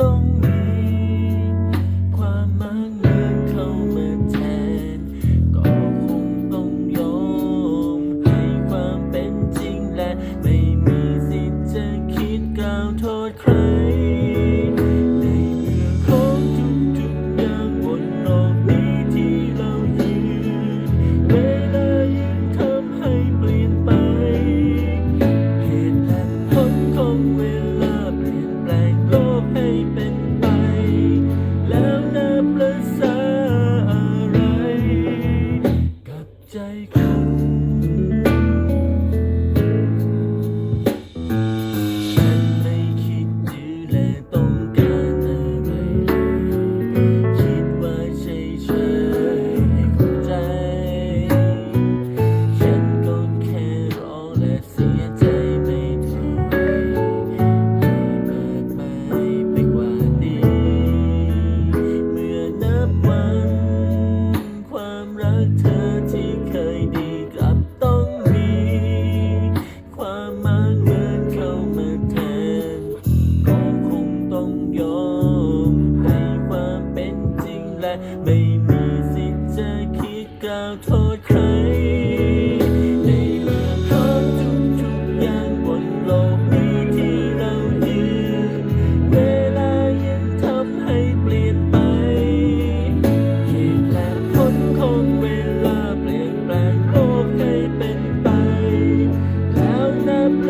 montón.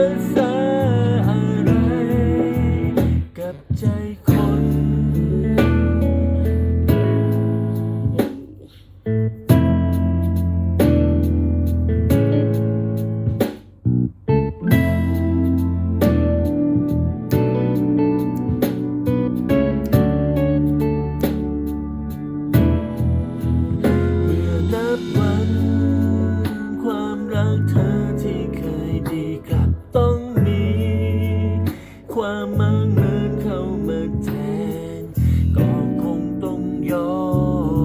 the. ความมั่มืนเข้ามาแทน ก็คงต้องยอ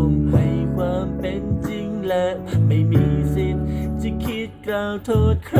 ม ให้ความเป็นจริงและไม่มีสิทธิ์จะคิดกล่าวโทษใคร